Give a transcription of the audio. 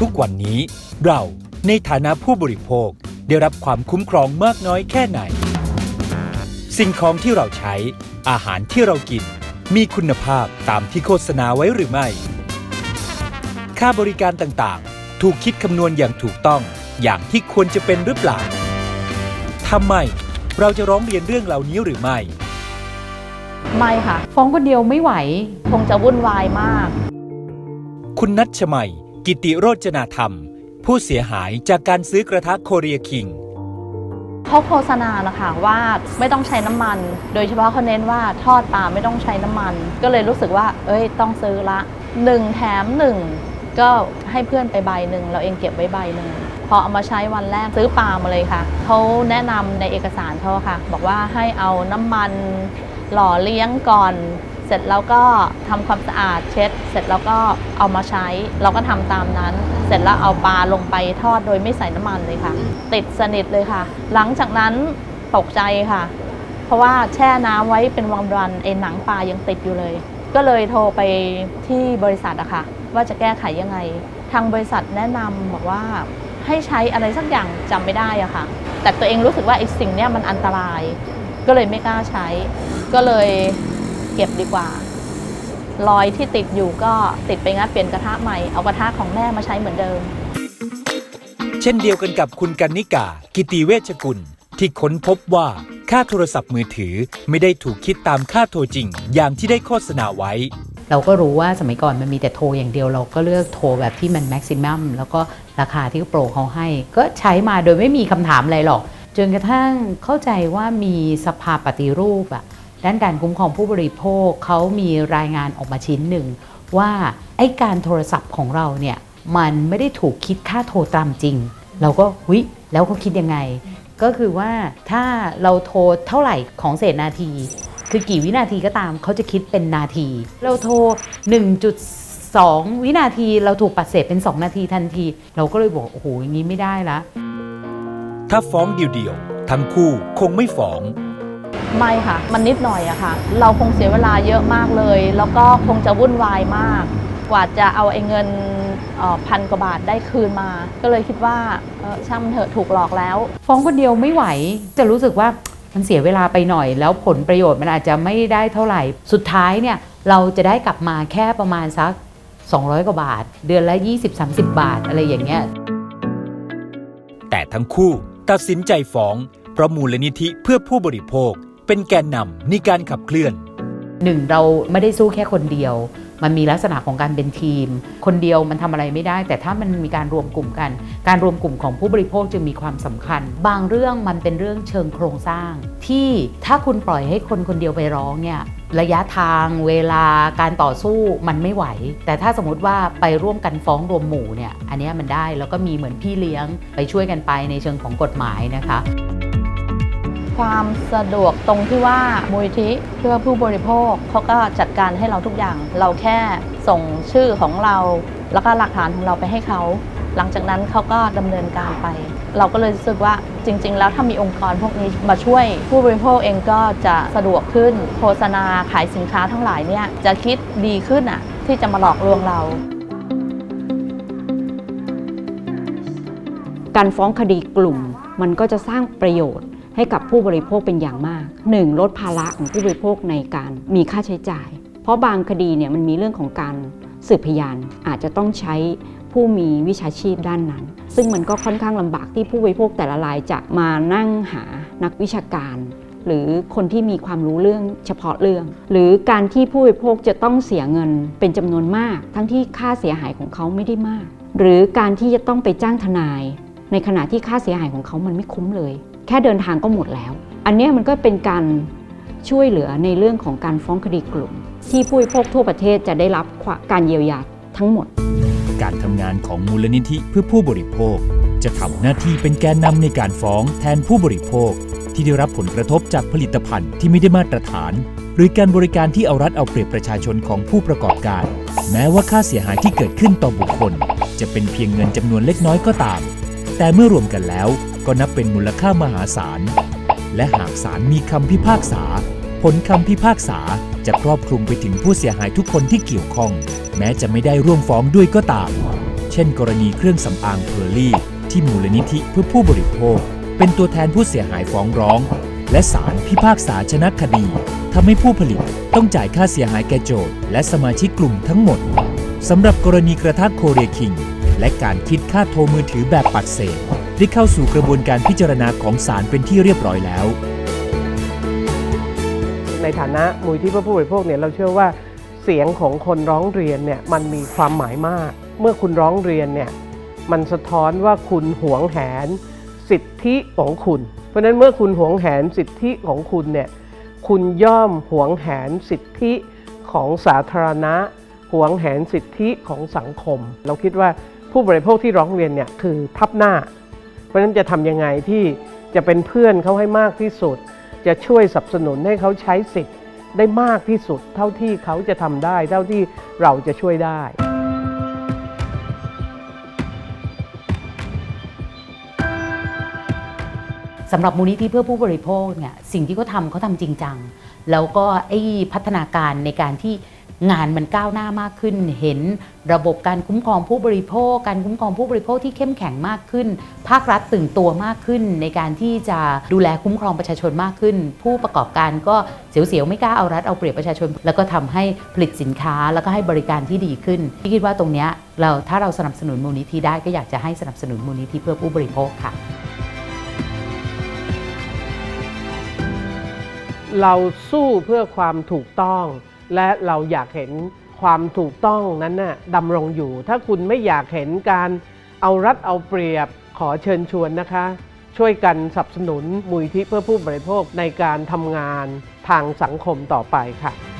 ทุกวันนี้ เราในฐานะผู้บริโภคได้รับความคุ้มครองมากน้อยแค่ไหน สิ่งของที่เราใช้ อาหารที่เรากิน มีคุณภาพตามที่โฆษณาไว้หรือไม่ ค่าบริการต่างๆ ถูกคิดคำนวณอย่างถูกต้องอย่างที่ควรจะเป็นหรือเปล่าทำไมเราจะร้องเรียนเรื่องเหล่านี้หรือไม่ไม่ค่ะ ฟ้องคนเดียวไม่ไหว คงจะวุ่นวายมาก คุณนัชมัย กิติโรจนาธรรม ผู้เสียหายจากการซื้อกระทะโคเรียคิงเขาโฆษณานะคะว่าไม่ต้องใช้น้ำมัน โดยเฉพาะเขาเน้นว่าทอดปลาไม่ต้องใช้น้ำมัน ก็เลยรู้สึกว่า เอ้ย ต้องซื้อละหนึ่งแถมหนึ่งก็ให้เพื่อนไปใบหนึ่งเราเองเก็บไว้ใบหนึ่งพอเอามาใช้วันแรกซื้อปลามาเลยค่ะเขาแนะนำในเอกสารเขาอค่ะ บอกว่าให้เอาน้ำมันหล่อเลี้ยงก่อน ร็จแล้วก็ทำความสะอาดเช็ด เสร็จแล้วก็เอามาใช้ เราก็ทำตามนั้น เสร็จแล้วเอาปลาลงไปทอดโดยไม่ใส่น้ำมันเลยค่ะ ติดสนิทเลยค่ะ หลังจากนั้นตกใจค่ะ เพราะว่าแช่น้ำไว้เป็นวันวันๆไอ้หนังปลายังติดอยู่เลย ก็เลยโทรไปที่บริษัทอะค่ะ ว่าจะแก้ไขยังไง ทางบริษัทแนะนำบอกว่าให้ใช้อะไรสักอย่างจำไม่ได้อะค่ะ แต่ตัวเองรู้สึกว่าไอ้สิ่งเนี้ยมันอันตราย ก็เลยไม่กล้าใช้ ก็เลย เก็บดีกว่ารอยที่ติดอยู่ก็ติดไปงัดเปลี่ยนกระทะใหม่ เอากระทะของแม่มาใช้เหมือนเดิม เช่นเดียวกันกับคุณกันนิกา กิติเวชกุล ที่ค้นพบว่าค่าโทรศัพท์มือถือไม่ได้ถูกคิดตามค่าโทรจริง อย่างที่ได้โฆษณาไว้ เราก็รู้ว่าสมัยก่อนมันมีแต่โทรอย่างเดียวเราก็เลือกโทรแบบที่มันแม็กซิมัมแล้วก็ราคาที่โปรเขาให้ ก็ใช้มาโดยไม่มีคำถามอะไรหรอก จนกระทั่งเข้าใจว่ามีสภาปฏิรูปอะ ด้านการคุ้มครองผู้บริโภคเขามีรายงานออกมาชิ้นหนึ่ง ว่าไอ้การโทรศัพท์ของเราเนี่ยมันไม่ได้ถูกคิดค่าโทรตามจริง เราก็วิแล้วเขาคิดยังไง ก็คือว่าถ้าเราโทรเท่าไหร่ของเศษนาที คือกี่วินาทีก็ตามเขาจะคิดเป็นนาที เราโทร 1.2 วินาทีเราถูกปัดเศษเป็น 2 นาทีทันที เราก็เลยบอกโอ้โหอย่างนี้ไม่ได้ละถ้าฟ้องเดี่ยวๆทั้งคู่คงไม่ฟ้อง ไม่ค่ะ มันนิดหน่อยอะค่ะ เราคงเสียเวลาเยอะมากเลย แล้วก็คงจะวุ่นวายมาก กว่าจะเอาไอ้เงินเอ่อพันกว่าบาทได้คืนมา ก็เลยคิดว่าเออช่างมันเถอะถูกหลอกแล้ว ฟ้องคนเดียวไม่ไหว จะรู้สึกว่ามันเสียเวลาไปหน่อย แล้วผลประโยชน์มันอาจจะไม่ได้เท่าไหร่ สุดท้ายเนี่ยเราจะได้กลับมาแค่ประมาณสัก 200 กว่าบาท เดือนละ 20-30 บาทอะไรอย่างเงี้ย แต่ทั้งคู่ตัดสินใจฟ้องเพราะมูลนิธิเพื่อผู้บริโภค เป็นแกนนำในการขับเคลื่อนหนึ่งเราไม่ได้สู้แค่คนเดียว มันมีลักษณะของการเป็นทีม คนเดียวมันทำอะไรไม่ได้ แต่ถ้ามันมีการรวมกลุ่มกัน การรวมกลุ่มของผู้บริโภคจึงมีความสำคัญ บางเรื่องมันเป็นเรื่องเชิงโครงสร้าง ที่ถ้าคุณปล่อยให้คนคนเดียวไปร้องเนี่ยระยะทางเวลาการต่อสู้มันไม่ไหว แต่ถ้าสมมติว่าไปร่วมกันฟ้องรวมหมู่เนี่ยอันนี้มันได้แล้วก็มีเหมือนพี่เลี้ยงไปช่วยกันไปในเชิงของกฎหมายนะคะ ความสะดวกตรงที่ว่ามูลที่เพื่อผู้บริโภคเขาก็จัดการให้เราทุกอย่าง เราแค่ส่งชื่อของเรา แล้วก็หลักฐานของเราไปให้เขา หลังจากนั้นเขาก็ดำเนินการไป เราก็เลยรู้สึกว่าจริง ๆ แล้วถ้ามีองค์กรพวกนี้มาช่วยผู้บริโภคเองก็จะสะดวกขึ้น โฆษณาขายสินค้าทั้งหลายเนี่ยจะคิดดีขึ้นอะที่จะมาหลอกลวงเราการฟ้องคดีกลุ่มมันก็จะสร้างประโยชน์ ให้กับผู้บริโภคเป็นอย่างมาก 1. ลดภาระของผู้บริโภคในการมีค่าใช้จ่าย เพราะบางคดีเนี่ยมันมีเรื่องของการสืบพยานอาจจะต้องใช้ผู้มีวิชาชีพด้านนั้น ซึ่งมันก็ค่อนข้างลำบากที่ผู้บริโภคแต่ละรายจะมานั่งหานักวิชาการ หรือคนที่มีความรู้เรื่องเฉพาะเรื่อง หรือการที่ผู้บริโภคจะต้องเสียเงินเป็นจำนวนมาก ทั้งที่ค่าเสียหายของเขาไม่ได้มาก หรือการที่จะต้องไปจ้างทนาย ในขณะที่ค่าเสียหายของเขามันไม่คุ้มเลย แค่เดินทางก็หมดแล้ว อันนี้มันก็เป็นการช่วยเหลือในเรื่องของการฟ้องคดีกลุ่ม ที่ผู้บริโภคทั่วประเทศจะได้รับการเยียวยาทั้งหมด การทำงานของมูลนิธิเพื่อผู้บริโภค จะทำหน้าที่เป็นแกนนำในการฟ้องแทนผู้บริโภค ที่ได้รับผลกระทบจากผลิตภัณฑ์ที่ไม่ได้มาตรฐาน หรือการบริการที่เอารัดเอาเปรียบประชาชนของผู้ประกอบการ แม้ว่าค่าเสียหายที่เกิดขึ้นต่อบุคคล จะเป็นเพียงเงินจำนวนเล็กน้อยก็ตาม แต่เมื่อรวมกันแล้ว ก็นับเป็นมูลค่ามหาศาล และหากศาลมีคำพิพากษา ผลคำพิพากษาจะครอบคลุมไปถึงผู้เสียหายทุกคนที่เกี่ยวข้อง แม้จะไม่ได้ร่วมฟ้องด้วยก็ตาม เช่น กรณีเครื่องสำอางเพอร์ลี่ ที่มูลนิธิเพื่อผู้บริโภค เป็นตัวแทนผู้เสียหายฟ้องร้อง และศาลพิพากษาชนะคดีทำให้ผู้ผลิตต้องจ่ายค่าเสียหายแก่โจทย์และสมาชิกกลุ่มทั้งหมดสำหรับกรณีกระทะโคเรียคิง และการคิดค่าโทรมือถือแบบปัดเศษ ได้เข้าสู่กระบวนการพิจารณาของศาลเป็นที่เรียบร้อยแล้ว ในฐานะมูลที่เพื่อผู้บริโภคเนี่ยเราเชื่อว่าเสียงของคนร้องเรียนเนี่ยมันมีความหมายมาก เมื่อคุณร้องเรียนเนี่ยมันสะท้อนว่าคุณหวงแหน สิทธิของคุณ เพราะฉะนั้นเมื่อคุณหวงแหนสิทธิของคุณเนี่ยคุณย่อมหวงแหนสิทธิของสาธารณะหวงแหนสิทธิของสังคม เราคิดว่าผู้บริโภคที่ร้องเรียนเนี่ยคือทับหน้า เพราะฉะนั้นจะทำยังไงที่จะเป็นเพื่อนเขาให้มากที่สุด จะช่วยสนับสนุนให้เขาใช้สิทธิ์ได้มากที่สุด เท่าที่เขาจะทำได้ เท่าที่เราจะช่วยได้สำหรับมูลนิธิเพื่อผู้บริโภคเนี่ยสิ่งที่เขาทำเขาทำจริงจัง แล้วก็ไอ้พัฒนาการในการที่ งานมันก้าวหน้ามากขึ้น เห็นระบบการคุ้มครองผู้บริโภค การคุ้มครองผู้บริโภคที่เข้มแข็งมากขึ้น ภาครัฐตื่นตัวมากขึ้น ในการที่จะดูแลคุ้มครองประชาชนมากขึ้น ผู้ประกอบการก็เสียวๆไม่กล้าเอารัดเอาเปรียบประชาชน แล้วก็ทำให้ผลิตสินค้าแล้วก็ให้บริการที่ดีขึ้นที่คิดว่าตรงนี้เราถ้าเราสนับสนุนมูลนิธิได้ก็อยากจะให้สนับสนุนมูลนิธิเพื่อผู้บริโภคค่ะเราสู้เพื่อความถูกต้อง และเราอยากเห็นความถูกต้องนั้นน่ะดำรงอยู่ ถ้าคุณไม่อยากเห็นการเอารัดเอาเปรียบขอเชิญชวนนะคะ ช่วยกันสนับสนุนมูลที่เพื่อผู้บริโภคในการทำงานทางสังคมต่อไปค่ะ